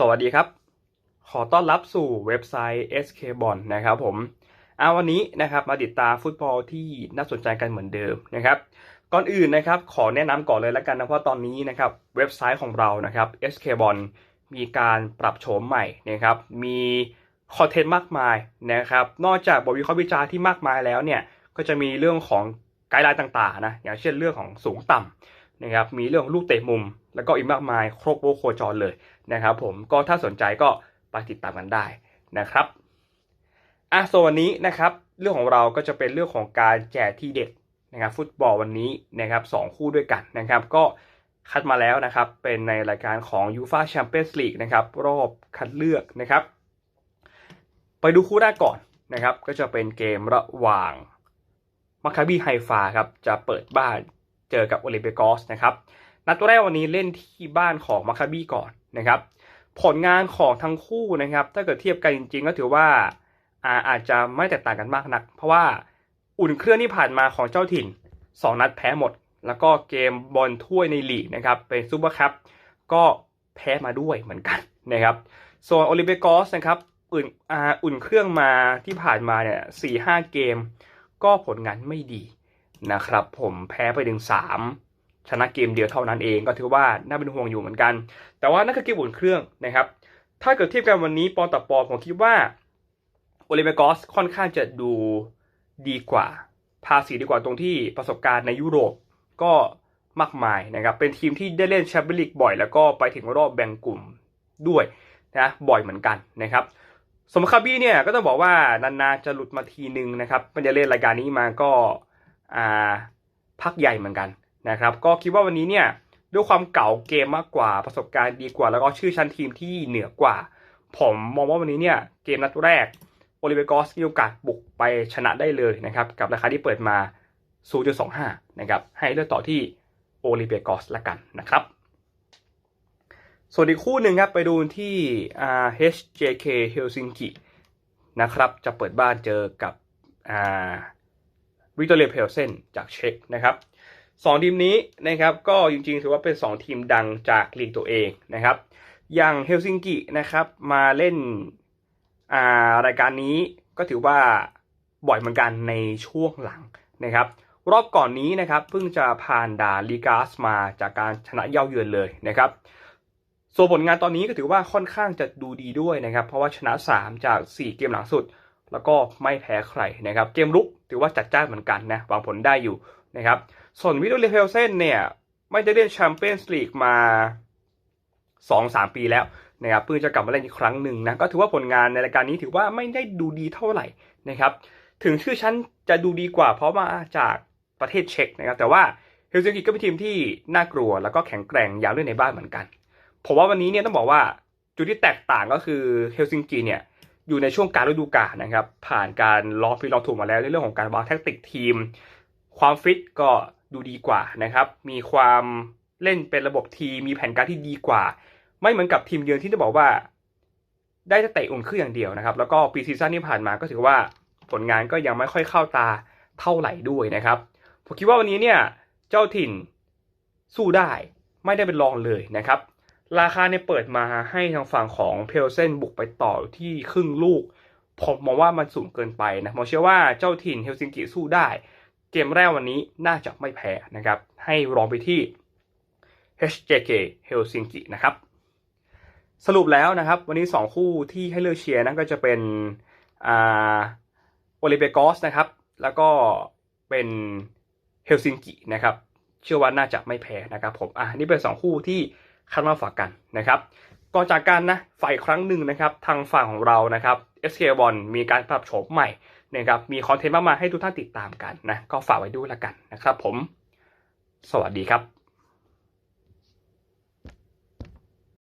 สวัสดีครับ ขอต้อนรับสู่เว็บไซต์ SK b o n นะครับผมเอาวันนี้นะครับมาติดตามฟุตบอลที่น่าสนใจกันเหมือนเดิมนะครับ ก่อนอื่นนะครับขอแนะนำก่อนเลยแล้วกันนะเพราะตอนนี้นะครับเว็บไซต์ของเรานะครับ SK b o n มีการปรับโฉมใหม่นะครับ มีคอนเทนต์มากมายนะครับ นอกจากบทวิเคราะห์วิจารณ์ที่มากมายแล้วเนี่ยก็จะมีเรื่องของไกด์ไลน์ต่างๆนะอย่างเช่นเรื่องของสูงต่ำ นะครับมีเรื่องลูกเตะมุม แล้วก็อีกมากมายครบวงโคจรเลยนะครับผมก็ถ้าสนใจก็ไปติดตามกันได้นะครับอะส่วนวันนี้นะครับเรื่องของเราก็จะเป็นเรื่องของการแจกที่เด็ดนะครับฟุตบอลวันนี้นะครับสองคู่ด้วยกันนะครับก็คัดมาแล้วนะครับเป็นในรายการของ u f a Champions League นะครับรอบคัดเลือกนะครับ ไปดูคู่แรกก่อนนะครับก็จะเป็นเกมระหว่างมาคาบีไฮฟาครับจะเปิดบ้าน เจอกับโอลิมเปกอสนะครับนัดแรกวันนี้เล่นที่บ้านของมาคาบีก่อนนะครับผลงานของทั้งคู่นะครับ ถ้าเกิดเทียบกันจริง ๆ ก็ถือว่าอาอาจจะไม่แตกต่างกันมากนัก เพราะว่าอุ่นเครื่องที่ผ่านมาของเจ้าถิ่น 2 นัดแพ้หมด แล้วก็เกมบอลถ้วยในลีกนะครับเป็นซูเปอร์คัพก็แพ้มาด้วยเหมือนกันนะครับส่วนโอลิมเปกอสนะครับอุ่นออุ่นเครื่องมาที่ผ่านมาเนี่ยสี่ห้าเกม ก็ผลงานไม่ดี นะครับผมแพ้ไปถึงสามชนะเกมเดียวเท่านั้นเองก็ถือว่าน่าเป็นห่วงอยู่เหมือนกัน แต่ว่านั่นคือเกมอุ่นเครื่องนะครับ ถ้าเกิดเทียบกันวันนี้ปอนต่อปอนผมคิดว่าโอลิมเปกอสค่อนข้างจะดูดีกว่า ภาษีดีกว่าตรงที่ประสบการณ์ในยุโรปก็มากมายนะครับ เป็นทีมที่ได้เล่นแชมเปี้ยนลีกบ่อย แล้วก็ไปถึงรอบแบ่งกลุ่มด้วยนะบ่อยเหมือนกันนะครับ สมคาบี้เนี่ยก็ต้องบอกว่านานๆจะหลุดมาทีนึงนะครับ มันจะเล่นรายการนี้มาก็ พักใหญ่เหมือนกันนะครับ ก็คิดว่าวันนี้เนี่ยด้วยความเก่าเกมมากกว่าประสบการณ์ดีกว่า แล้วก็ชื่อชั้นทีมที่เหนือกว่า ผมมองว่าวันนี้เนี่ยเกมนัดแรกโอลิเวกอสมีโอกาสบุกไปชนะได้เลยนะครับ กับราคาที่เปิดมา 0.25 นะครับ ให้เลือกต่อที่โอลิเวกอสละกันนะครับ ส่วนอีกคู่หนึ่งครับ ไปดูที่ HJK Helsinki นะครับ จะเปิดบ้านเจอกับ วิกตอเรียเพลเซนจากเช็กนะครับสองทีมนี้นะครับก็จริงๆถือว่าเป็น 2 ทีมดังจากลีกตัวเองนะครับ อย่างเฮลซิงกินะครับมาเล่นรายการนี้ก็ถือว่าบ่อยเหมือนกันในช่วงหลังนะครับ รอบก่อนนี้นะครับเพิ่งจะผ่านด่าลีกาสมาจากการชนะเย่าเยือนเลยนะครับส่วนผลงานตอนนี้ก็ถือว่าค่อนข้างจะดูดีด้วยนะครับ เพราะว่าชนะ 3 จาก 4 เกมหลังสุด แล้วก็ไม่แพ้ใครนะครับ เกมรุก ถือว่าจัดจ้านเหมือนกันนะวางผลได้อยู่นะครับส่วนวิโอเลเฮลเซนเนี่ยไม่ได้เล่นแชมเปี้ยนส์ลีกมา2-3ปีแล้วนะครับเพิ่งจะกลับมาเล่นอีกครั้งหนึ่งนะก็ถือว่าผลงานในรายการนี้ถือว่าไม่ได้ดูดีเท่าไหร่นะครับถึงชื่อชั้นจะดูดีกว่า เพราะมาจากประเทศเช็กนะครับแต่ว่าเฮลซิงกิก็เป็นทีมที่น่ากลัวแล้วก็แข็งแกร่งอย่างเล่นในบ้านเหมือนกันผมว่าวันนี้เนี่ยต้องบอกว่าจุดที่แตกต่างก็คือเฮลซิงกิเนี่ย อยู่ในช่วงการฤดูกาลนะครับ ผ่านการลองผิดลองถูกมาแล้วในเรื่องของการวางแทคติกทีม ความฟิตก็ดูดีกว่านะครับ มีความเล่นเป็นระบบทีมมีแผนการที่ดีกว่า ไม่เหมือนกับทีมเยือนที่จะบอกว่า ได้แต่เตะอุ่นเครื่องอย่างเดียวนะครับ แล้วก็ปีซีซั่นที่ผ่านมาก็ถือว่าผลงานก็ยังไม่ค่อยเข้าตาเท่าไหร่ด้วยนะครับผมคิดว่าวันนี้เนี่ยเจ้าถิ่นสู้ได้ไม่ได้เป็นรองเลยนะครับ ราคาเนี่ยเปิดมาให้ทางฝั่งของเพลเซนบุกไปต่อที่ครึ่งลูก ผมมองว่ามันสูงเกินไปนะผมเชื่อว่าเจ้าถิ่นเฮลซิงกิสู้ได้ เกมแรกวันนี้น่าจะไม่แพ้นะครับ ให้รองไปที่ HJK Helsinki นะครับ สรุปแล้วนะครับ วันนี้ 2 คู่ที่ให้เลือกเชียร์นั่นก็จะเป็นอ่าโอลิเปกอสนะครับ แล้วก็เป็นเฮลซิงกินะครับ เชื่อว่าน่าจะไม่แพ้นะครับผมอะนี่เป็น 2 คู่ที่ คัดมาฝากกันนะครับก่อนจากกันนะฝ่ายครั้งหนึ่งนะครับทางฝั่งของเรานะครับ SK บมีการปรับโฉมใหม่นะครับมีคอนเทนต์มากมายให้ทุกท่านติดตามกันนะก็ฝากไว้ด้วยละกันนะครับผม สวัสดีครับ